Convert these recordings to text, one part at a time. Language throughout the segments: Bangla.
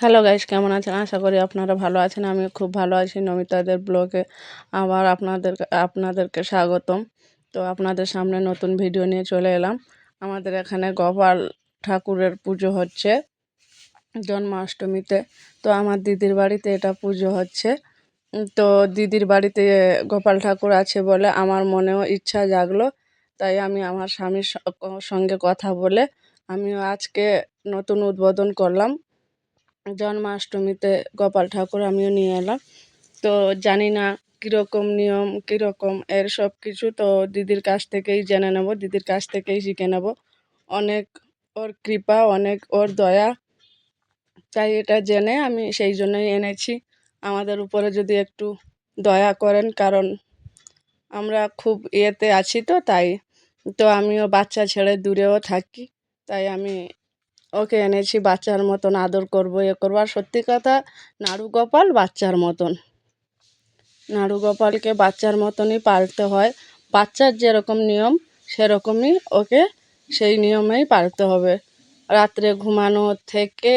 হ্যালো গাইস কেমন আছেন? আশা করি আপনারা ভালো আছেন। আমি খুব ভালো আছি নমিতাদের ব্লগে আবার আপনাদের, আপনাদেরকে স্বাগতম। তো আপনাদের সামনে নতুন ভিডিও নিয়ে চলে এলাম। আমাদের এখানে গোপাল ঠাকুরের পুজো হচ্ছে জন্মাষ্টমীতে। তো আমার দিদির বাড়িতে এটা পুজো হচ্ছে। তো দিদির বাড়িতে গোপাল ঠাকুর আছে বলে আমার মনেও ইচ্ছা জাগলো। তাই আমি আমার স্বামীর সঙ্গে কথা বলে আমিও আজকে নতুন উদ্বোধন করলাম। জন্মাষ্টমীতে গোপাল ঠাকুর আমিও নিয়ে এলাম। তো জানি না কীরকম নিয়ম, কীরকম এর সব কিছু, তো দিদির কাছ থেকেই জেনে নেব, দিদির কাছ থেকেই শিখে নেব। অনেক ওর কৃপা, অনেক ওর দয়া, তাই এটা জেনে আমি সেই জন্যই এনেছি। আমাদের উপরে যদি একটু দয়া করেন, কারণ আমরা খুব ইয়েতে আছি তো, তাই। তো আমিও বাচ্চা ছেড়ে দূরেও থাকি, তাই আমি ওকে এনেছি বাচ্চার মতন, আদর করব, এ করব। আর সত্যি কথা, নাড়ু গোপাল বাচ্চার মতন। নাড়ু গোপালকে বাচ্চার মতনই পালতে হয়। বাচ্চার যেরকম নিয়ম, সেরকমই ওকে সেই নিয়মেই পালতে হবে। রাত্রে ঘুমানো থেকে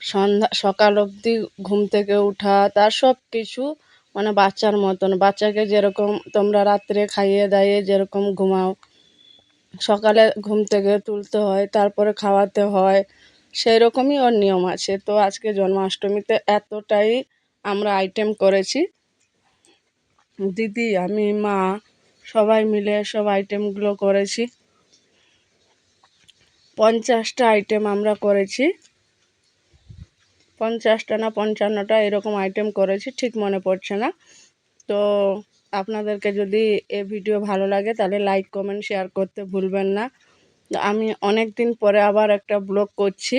সন্ধ্যা, সকাল অবধি ঘুম থেকে ওঠা তার সব কিছু মানে বাচ্চার মতন। বাচ্চাকে যেরকম তোমরা রাত্রে খাইয়ে দাইয়ে যেরকম ঘুমাও সকালে ঘুম থেকে তুলতে হয়, তারপরে খাওয়াতে হয় সেই রকমই ওর নিয়ম আছে। তো আজকে জন্মাষ্টমীতে এতটাই আমরা আইটেম করেছি। দিদি, আমি, মা, সবাই মিলে সব আইটেমগুলো করেছি। পঞ্চাশটা আইটেম আমরা করেছি। পঞ্চাশটা না পঞ্চান্নটা এরকম আইটেম করেছি, ঠিক মনে পড়ছে না। তো আপনাদেরকে যদি এ ভিডিও ভালো লাগে, তাহলে লাইক কমেন্ট শেয়ার করতে ভুলবেন না। আমি অনেক দিন পরে আবার একটা ব্লগ করছি।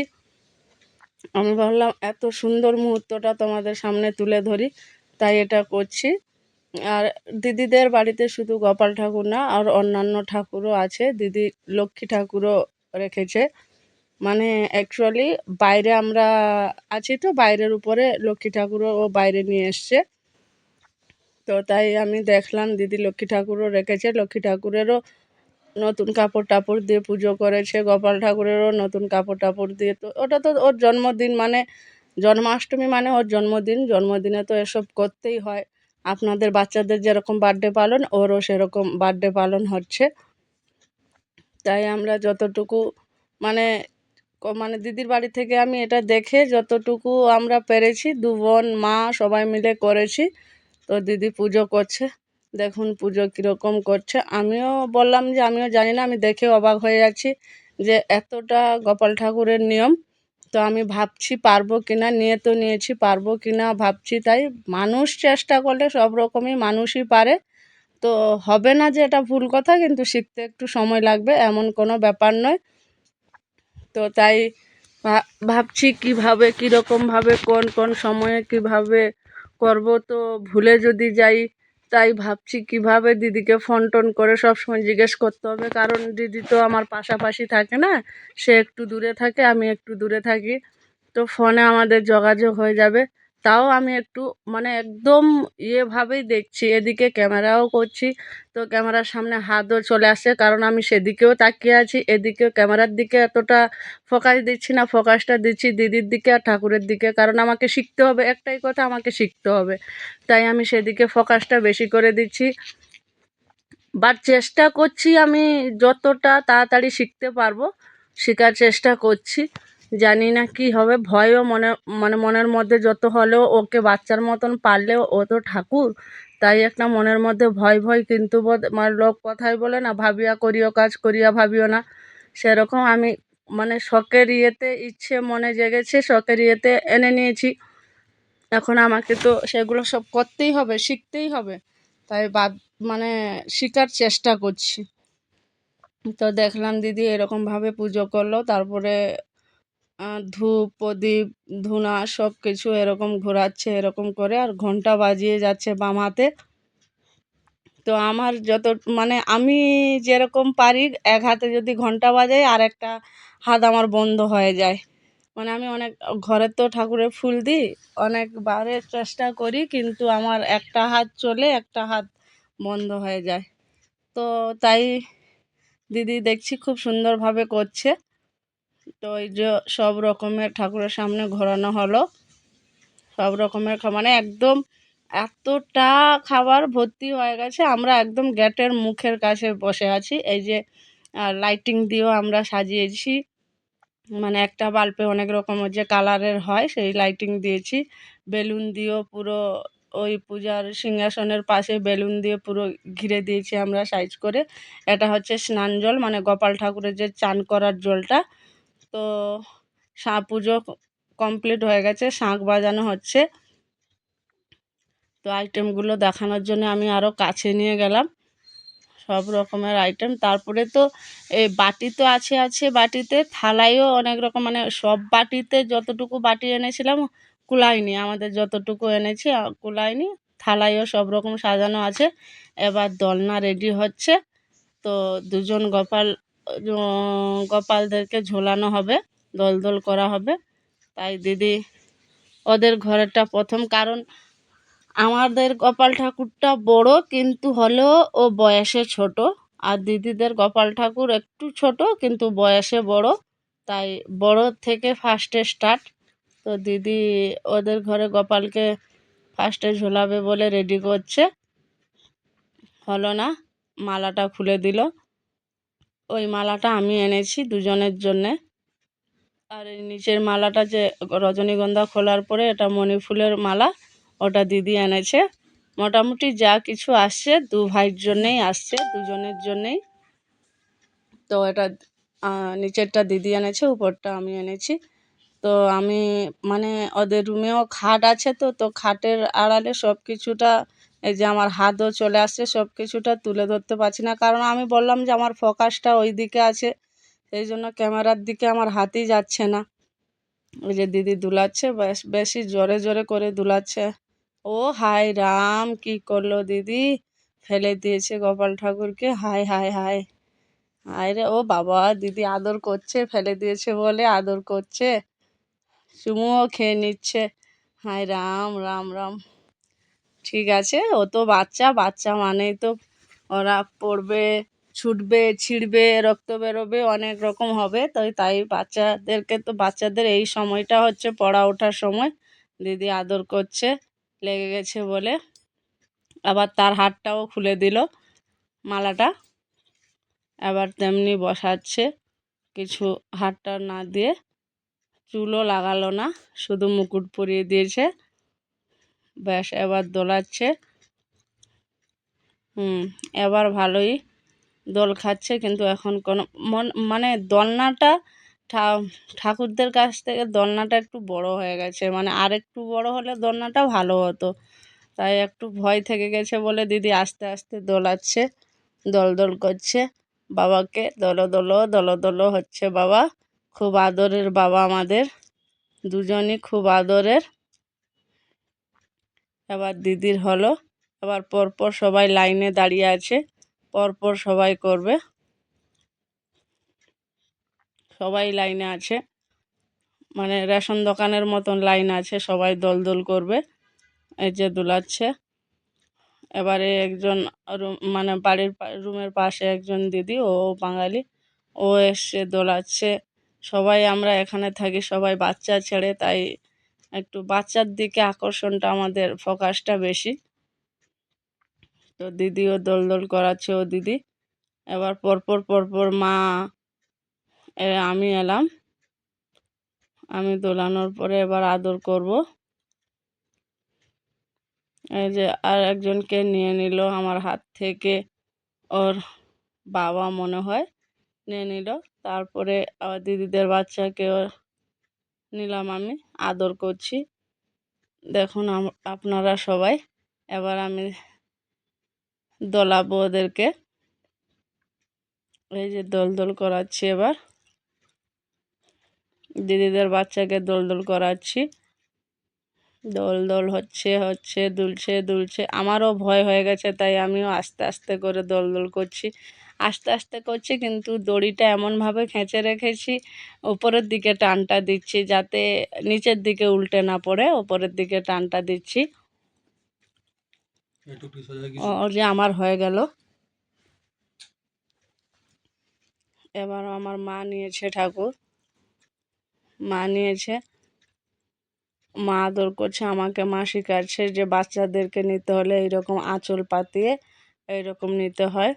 আমি ভাবলাম এত সুন্দর মুহূর্তটা তোমাদের সামনে তুলে ধরি, তাই এটা করছি। আর দিদিদের বাড়িতে শুধু গোপাল ঠাকুর না, আর অন্যান্য ঠাকুরও আছে। দিদি লক্ষ্মী ঠাকুরও রেখেছে। মানে অ্যাকচুয়ালি বাইরে আমরা আছি তো, বাইরের উপরে লক্ষ্মী ঠাকুরও বাইরে নিয়ে এসছে। তো তাই আমি দেখলাম দিদি লক্ষ্মী ঠাকুরও রেখেছে। লক্ষ্মী ঠাকুরেরও নতুন কাপড় টাপড় দিয়ে পুজো করেছে, গোপাল ঠাকুরেরও নতুন কাপড় টাপড় দিয়ে। তো ওটা তো ওর জন্মদিন মানে জন্মাষ্টমী মানে ওর জন্মদিন। জন্মদিনে তো এসব করতেই হয়। আপনাদের বাচ্চাদের যেরকম বার্থডে পালন, ওরও সেরকম বার্থডে পালন হচ্ছে। তাই আমরা যতটুকু মানে মানে দিদির বাড়ি থেকে আমি এটা দেখে যতটুকু আমরা পেরেছি, দু বোন, মা সবাই মিলে করেছি। তো দিদি পুজো করছে। দেখুন পুজো কীরকম করছে। আমিও বললাম যে, আমিও জানি না, আমি দেখে অবাক হয়ে যাচ্ছি যে, এতটা গোপাল ঠাকুরের নিয়ম। তো আমি ভাবছি, পারব কি না নিয়ে তো নিয়েছি, পারব কি না ভাবছি তাই। মানুষ চেষ্টা করলে সব রকমই মানুষই পারে। তো হবে না যে এটা ভুল কথা, কিন্তু শিখতে একটু সময় লাগবে, এমন কোনো ব্যাপার নয়। তো তাই ভাবছি কীভাবে, কীরকমভাবে, কোন কোন সময়ে কীভাবে করব তো ভুলে যদি যাই, তাই ভাবছি কীভাবে দিদিকে ফোন টোন করে সব সময় জিজ্ঞেস করতে হবে। কারণ দিদি তো আমার পাশাপাশি থাকে না, সে একটু দূরে থাকে, আমি একটু দূরে থাকি। তো ফোনে আমাদের যোগাযোগ হয়ে যাবে। তাও আমি একটু মানে একদম ইয়েভাবেই দেখছি, এদিকে ক্যামেরাও করছি, তো ক্যামেরার সামনে হাতও চলে আসছে, কারণ আমি সেদিকেও তাকিয়ে আছি, এদিকেও ক্যামেরার দিকে এতটা ফোকাস দিচ্ছি না ফোকাসটা দিচ্ছি দিদির দিকে আর ঠাকুরের দিকে, কারণ আমাকে শিখতে হবে, একটাই কথা, আমাকে শিখতে হবে, তাই আমি সেদিকে ফোকাসটা বেশি করে দিচ্ছি। বাট চেষ্টা করছি আমি যতটা তাড়াতাড়ি শিখতে পারব, শেখার চেষ্টা করছি। জানি না কি হবে, ভয়ও মনে মানে মনের মধ্যে যত হলেও ওকে বাচ্চার মতন পারলেও ও তো ঠাকুর। তাই একটা মনের মধ্যে ভয় ভয় কিন্তু মানে লোক কথাই বলে না, ভাবিয়া করিও কাজ, করিয়া ভাবিও না। সেরকম আমি মানে শখের ইয়েতে ইচ্ছে মনে জেগেছে, শখের ইয়েতে এনে নিয়েছি। এখন আমাকে তো সেগুলো সব করতেই হবে, শিখতেই হবে। তাই বাদ মানে শেখার চেষ্টা করছি। তো দেখলাম দিদি এরকমভাবে পুজো করল, তারপরে ধূপ, প্রদীপ, ধুনা সব কিছু এরকম ঘোরাচ্ছে, এরকম করে আর ঘণ্টা বাজিয়ে যাচ্ছে বাম হাতে। তো আমার যত মানে আমি যেরকম পারি, এক হাতে যদি ঘণ্টা বাজাই আর একটা হাত আমার বন্ধ হয়ে যায়। মানে আমি অনেক ঘরে তো ঠাকুরের ফুল দিই অনেকবারে চেষ্টা করি, কিন্তু আমার একটা হাত চলে, একটা হাত বন্ধ হয়ে যায়। তো তাই দিদি দেখছি খুব সুন্দরভাবে করছে। তো এই যে সব রকমের ঠাকুরের সামনে ঘোরানো হলো। সব রকমের মানে একদম এতটা খাবার ভর্তি হয়ে গেছে, আমরা একদম গেটের মুখের কাছে বসে আছি। এই যে লাইটিং দিয়েও আমরা সাজিয়েছি। মানে একটা বাল্বে অনেক রকমের যে কালারের হয়, সেই লাইটিং দিয়েছি। বেলুন দিয়েও পুরো ওই পূজার সিংহাসনের পাশে বেলুন দিয়ে পুরো ঘিরে দিয়েছি আমরা সাইজ করে। এটা হচ্ছে স্নান জল মানে গোপাল ঠাকুরের যে চান করার জলটা। তো সা পুজো কমপ্লিট হয়ে গেছে, শাঁখ বাজানো হচ্ছে। তো আইটেমগুলো দেখানোর জন্য আমি আরও কাছে নিয়ে গেলাম, সব রকমের আইটেম তারপরে তো এই বাটি তো আছে আছে বাটিতে থালাইও অনেক রকম মানে সব বাটিতে যতটুকু বাটি এনেছিলাম কুলাইনি আমাদের যতটুকু এনেছি কুলাইনি থালাইও সব রকম সাজানো আছে। এবার দলনা রেডি হচ্ছে, তো দুজন গোপাল গোপালদেরকে ঝোলানো হবে দল দল করা হবে। তাই দিদি, ওদের ঘরেরটা প্রথম, কারণ আমাদের গোপাল ঠাকুরটা বড়, কিন্তু হলেও ও বয়সে ছোট। আর দিদিদের গোপাল ঠাকুর একটু ছোট, কিন্তু বয়সে বড়। তাই বড় থেকে ফার্স্টে স্টার্ট তো দিদি ওদের ঘরে গোপালকে ফার্স্টে ঝোলাবে বলে রেডি করছে। হলো না, মালাটা খুলে দিল। ওই মালাটা আমি এনেছি দুজনের জন্যে। আর এই নিচের মালাটা যে রজনীগন্ধা খোলার পরে এটা মণি ফুলের মালা, ওটা দিদি এনেছে। মোটামুটি যা কিছু আসছে দু ভাইয়ের জন্যেই আসছে, দুজনের জন্যেই। তো এটা নিচেরটা দিদি এনেছে, উপরটা আমি এনেছি। তো আমি মানে ওদের রুমেও খাট আছে তো তো খাটের আড়ালে সব কিছুটা এই যে আমার হাতও চলে আসছে, সব কিছুটা তুলে ধরতে পারছি না। কারণ আমি বললাম যে আমার ফোকাসটা ওই দিকে আছে, সেই জন্য ক্যামেরার দিকে আমার হাতই যাচ্ছে না। ওই যে দিদি দুলাচ্ছে, বেশ, বেশি জোরে জোরে করে দুলাচ্ছে। ও হায় রাম, কি করল দিদি? ফেলে দিয়েছে গোপাল ঠাকুরকে, হায় হায় হায়। হায় রে, ও বাবা, দিদি আদর করছে, ফেলে দিয়েছে বলে আদর করছে। চুমুও খেয়ে নিচ্ছে। হায় রাম রাম রাম। ঠিক আছে, ও তো বাচ্চা বাচ্চা মানেই তো ওরা পড়বে, ছুটবে, ছিঁড়বে, রক্ত বেরোবে, অনেক রকম হবে। তাই তাই বাচ্চাদেরকে তো, বাচ্চাদের এই সময়টা হচ্ছে পড়া ওঠার সময়। দিদি আদর করছে, লেগে গেছে বলে। আবার তার হাতটাও খুলে দিল মালাটা। আবার তেমনি বসাচ্ছে কিছু হাতটা না দিয়ে। চুলও লাগালো না, শুধু মুকুট পরিয়ে দিয়েছে। ব্যাস, এবার দোলাচ্ছে। হুম, এবার ভালোই দোল খাচ্ছে, কিন্তু এখন কোনো মন মানে দোলনাটা ঠাকুরদের কাছ থেকে দোলনাটা একটু বড় হয়ে গেছে। মানে আর একটু বড় হলে দোলনাটা ভালো হতো। তাই একটু ভয় থেকে গেছে বলে দিদি আস্তে আস্তে দোলাচ্ছে, দল দল করছে। বাবাকে দোলো দোলো দোলো দোলো হচ্ছে বাবা। খুব আদরের বাবা আমাদের। দুজনই খুব আদরের। এবার দিদির হলো। এবার পরপর সবাই লাইনে দাঁড়িয়ে আছে। পরপর সবাই করবে। সবাই লাইনে আছে। মানে রেশন দোকানের মতন লাইন আছে। সবাই দল দল করবে। এই যে দুলাচ্ছে। এবারে একজন রুম মানে বাড়ির রুমের পাশে একজন দিদি, ও বাঙালি। ও এসছে, দোলাচ্ছে। সবাই আমরা এখানে থাকি, সবাই বাচ্চা ছেড়ে, তাই একটু বাচ্চার দিকে আকর্ষণটা আমাদের ফোকাসটা বেশি। তো দিদিও দোল দোল করাচ্ছে ও দিদি। এবার পরপর পরপর মা আমি এলাম। আমি দোলানোর পরে এবার আদর করব। এই যে আর একজনকে নিয়ে নিল আমার হাত থেকে, ওর বাবা মনে হয়, নিয়ে নিল। তারপরে আবার দিদিদের বাচ্চাকেও নিলাম আমি, আদর করছি। দেখুন আপনারা সবাই, এবার আমি দোলাবো ওদেরকে। এই যে দোল দোল করাচ্ছি এবার। দিদিদের বাচ্চাকে দোল দোল করাচ্ছি। দোল দোল হচ্ছে হচ্ছে, দুলছে দুলছে। আমারও ভয় হয়ে গেছে, তাই আমিও আস্তে আস্তে করে দোল দোল করছি। আস্তে আস্তে করছি কিন্তু দড়িটা এমনভাবে খেঁচে রেখেছি উপরের দিকে টানটা দিচ্ছি যাতে নিচের দিকে উল্টে না পড়ে ওপরের দিকে টানটা দিচ্ছি। যে আমার হয়ে গেল। এবার আমার মা নিয়েছে ঠাকুর। মা নিয়েছে। মা আদর করছে আমাকে মা শিখাচ্ছে যে বাচ্চাদেরকে নিতে হলে এইরকম আঁচল পাতিয়ে এইরকম নিতে হয়।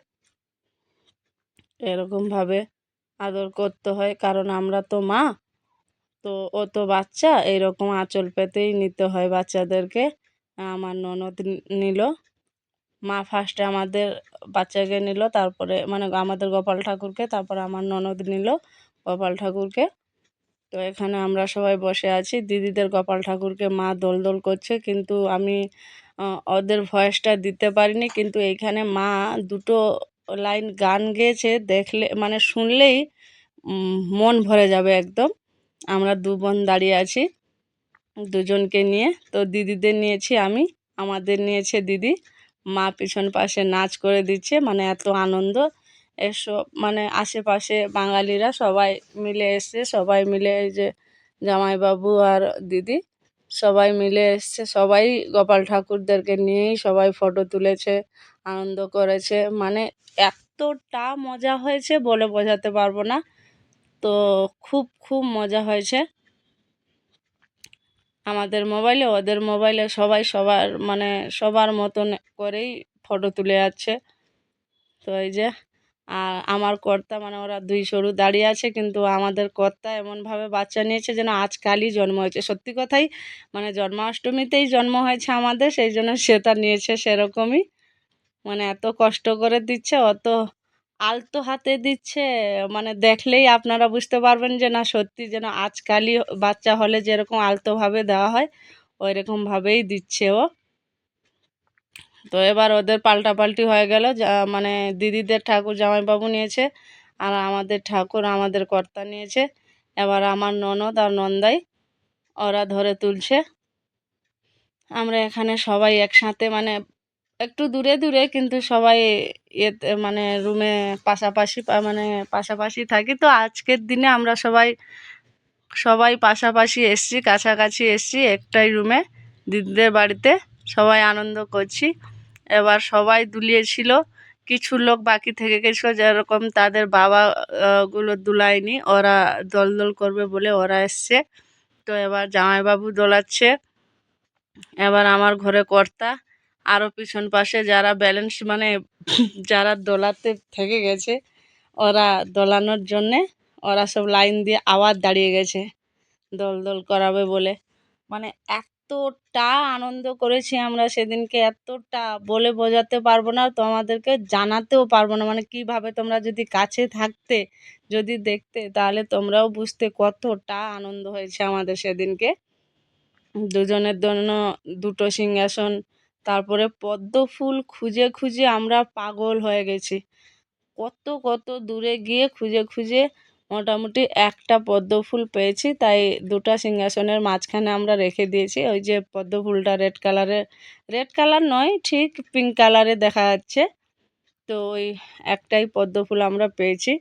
এরকমভাবে আদর করতে হয়, কারণ আমরা তো মা। তো ও তো বাচ্চা, এইরকম আঁচল পেতেই নিতে হয় বাচ্চাদেরকে। আমার ননদ নিল। মা ফার্স্টে আমাদের বাচ্চাকে নিল, তারপরে মানে আমাদের গোপাল ঠাকুরকে, তারপরে আমার ননদ নিল গোপাল ঠাকুরকে। তো এখানে আমরা সবাই বসে আছি। দিদিদের গোপাল ঠাকুরকে মা দোল দোল করছে, কিন্তু আমি ওদের ভয়েসটা দিতে পারিনি, কিন্তু এইখানে মা দুটো লাইন গান গেয়েছে, দেখলে মানে শুনলেই মন ভরে যাবে একদম। আমরা দু বোন দাঁড়িয়ে আছি, দুজনকে নিয়ে। তো দিদিদের নিয়েছি আমি, আমাদের নিয়েছে দিদি। মা পিছন পাশে নাচ করে দিচ্ছে মানে এত আনন্দ। এসব মানে আশেপাশে বাঙালিরা সবাই মিলে এসছে, সবাই মিলে এই যে জামাইবাবু আর দিদি, সবাই মিলে এসছে। সবাই গোপাল ঠাকুরদেরকে নিয়েই সবাই ফটো তুলেছে। আনন্দ করেছে। মানে এতটা মজা হয়েছে বলে বোঝাতে পারব না। তো খুব খুব মজা হয়েছে। আমাদের মোবাইলে, ওদের মোবাইলে সবাই সবার মানে সবার মতন করেই ফটো তুলে যাচ্ছে। তো এই যে, আর আমার কর্তা মানে ওরা দুই সরু দাঁড়িয়ে আছে, কিন্তু আমাদের কর্তা এমনভাবে বাচ্চা নিয়েছে যেন আজকালই জন্ম হয়েছে। সত্যি কথাই মানে জন্মাষ্টমীতেই জন্ম হয়েছে আমাদের, সেই জন্য সেটা নিয়েছে সেরকমই। মানে এত কষ্ট করে দিচ্ছে, অত আলতো হাতে দিচ্ছে মানে দেখলেই আপনারা বুঝতে পারবেন যে না, সত্যি যেন আজকালই বাচ্চা হলে যেরকম আলতোভাবে দেওয়া হয় ওই রকমভাবেই দিচ্ছে ও। তো এবার ওদের পাল্টাপাল্টি হয়ে গেল মানে দিদিদের ঠাকুর জামাইবাবু নিয়েছে, আর আমাদের ঠাকুর আমাদের কর্তা নিয়েছে। এবার আমার ননদ আর নন্দাই, ওরা ধরে তুলছে। আমরা এখানে সবাই একসাথে মানে একটু দূরে দূরে কিন্তু সবাই ইয়েতে মানে রুমে পাশাপাশি মানে পাশাপাশি থাকি। তো আজকের দিনে আমরা সবাই সবাই পাশাপাশি এসছি, কাছাকাছি এসছি একটাই রুমে দিদিদের বাড়িতে সবাই আনন্দ করছি। এবার সবাই দুলিয়েছিল, কিছু লোক বাকি থেকে গেছিল, যেরকম তাদের বাবা গুলো দুলায়নি, ওরা দল দল করবে বলে ওরা এসছে। তো এবার জামাইবাবু দোলাচ্ছে। এবার আমার ঘরে কর্তা। আরও পিছন পাশে যারা ব্যালেন্স মানে যারা দোলাতে থেকে গেছে, ওরা দোলানোর জন্যে ওরা সব লাইন দিয়ে আবার দাঁড়িয়ে গেছে, দল দোল করাবে বলে। মানে এতটা আনন্দ করেছি আমরা সেদিনকে, এতটা বলে বোঝাতে পারব না, তো আমাদেরকে জানাতেও পারব না। মানে কীভাবে তোমরা যদি কাছে থাকতে, যদি দেখতে, তাহলে তোমরাও বুঝতে কতটা আনন্দ হয়েছে আমাদের সেদিনকে। দুজনের জন্য দুটো সিংহাসন তারপরে পদ্ম ফুল খুঁজে খুঁজে আমরা পাগল হয়ে গেছি। কত কত দূরে গিয়ে খুঁজে খুঁজে মোটামুটি একটা পদ্ম ফুল পেয়েছি, তাই দুটা সিংহাসনের মাঝখানে আমরা রেখে দিয়েছি। ওই যে পদ্ম ফুলটা রেড কালারের রেড কালার নয়, ঠিক পিঙ্ক কালারে দেখা যাচ্ছে। তো ওই একটাই পদ্ম ফুল আমরা পেয়েছি।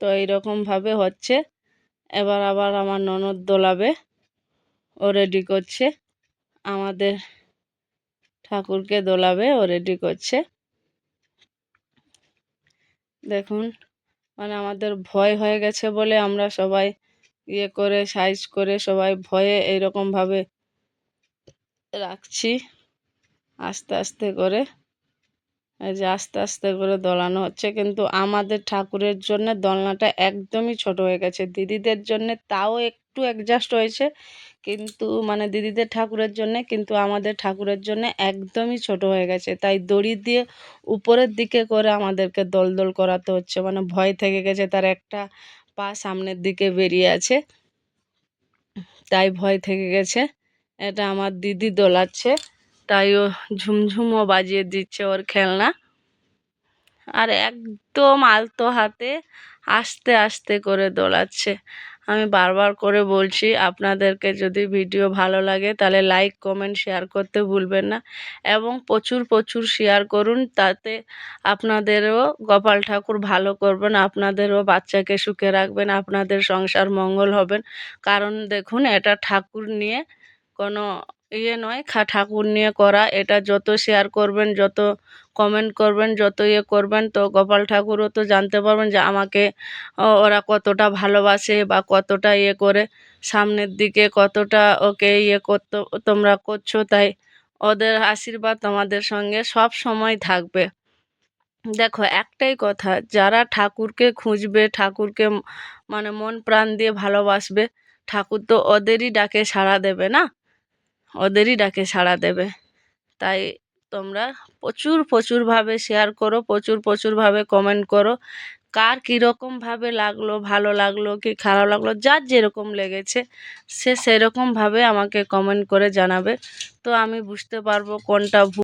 তো এইরকমভাবে হচ্ছে। এবার আবার আমার ননদ দোলাবে। ও রেডি করছে। আমাদের ঠাকুরকে দোলাবে, ও রেডি করছে। দেখুন মানে আমাদের ভয় হয়ে গেছে বলে আমরা সবাই ইয়ে করে, সাইজ করে সবাই ভয়ে এইরকমভাবে রাখছি। আস্তে আস্তে করে, এই যে আস্তে আস্তে করে দোলানো হচ্ছে। কিন্তু আমাদের ঠাকুরের জন্য দোলনাটা একদমই ছোট হয়ে গেছে। দিদিদের জন্য তাও একটু অ্যাডজাস্ট হয়েছে। কিন্তু মানে দিদিদের ঠাকুরের জন্যে কিন্তু আমাদের ঠাকুরের জন্য একদমই ছোট হয়ে গেছে। তাই দড়ি দিয়ে উপরের দিকে করে আমাদেরকে দল দল করাতে হচ্ছে। মানে ভয় থেকে গেছে তার একটা পা সামনের দিকে বেরিয়ে আছে। তাই ভয় থেকে গেছে। এটা আমার দিদি দোলাচ্ছে। তাই ও ঝুমঝুমও বাজিয়ে দিচ্ছে ওর খেলনা। আর একদম আলতো হাতে আস্তে আস্তে করে দোলাচ্ছে। আমি বারবার করে বলছি, আপনাদেরকে যদি ভিডিও ভালো লাগে তাহলে লাইক কমেন্ট শেয়ার করতে ভুলবেন না এবং প্রচুর প্রচুর শেয়ার করুন তাতে আপনাদেরও গোপাল ঠাকুর ভালো করবেন, আপনাদেরও বাচ্চাকে সুখে রাখবেন, আপনাদের সংসার মঙ্গল হবেন। কারণ দেখুন, এটা ঠাকুর নিয়ে কোনো ইয়ে নয়, খা ঠাকুর নিয়ে করা। এটা যত শেয়ার করবেন, যত কমেন্ট করবেন, যত ইয়ে করবেন, তো গোপাল ঠাকুরও তো জানতে পারবেন যে আমাকে ওরা কতটা ভালোবাসে বা কতটা ইয়ে করে। সামনের দিকে কতটা ওকে ইয়ে করতো, তোমরা করছ, তাই ওদের আশীর্বাদ তোমাদের সঙ্গে সব সময় থাকবে। দেখো, একটাই কথা, যারা ঠাকুরকে খুঁজবে, ঠাকুরকে মানে মন প্রাণ দিয়ে ভালোবাসবে, ঠাকুর তো ওদেরই ডাকে সাড়া দেবে না? ওদেরই ডাকে সাড়া দেবে। তাই তোমরা প্রচুর প্রচুরভাবে শেয়ার করো, প্রচুর প্রচুরভাবে কমেন্ট করো। কার কীরকমভাবে লাগল, ভালো লাগল, কি খারাপ লাগল, যার যেরকম লেগেছে, সে সেরকমভাবে আমাকে কমেন্ট করে জানাবে। তো আমি বুঝতে পারব কোনটা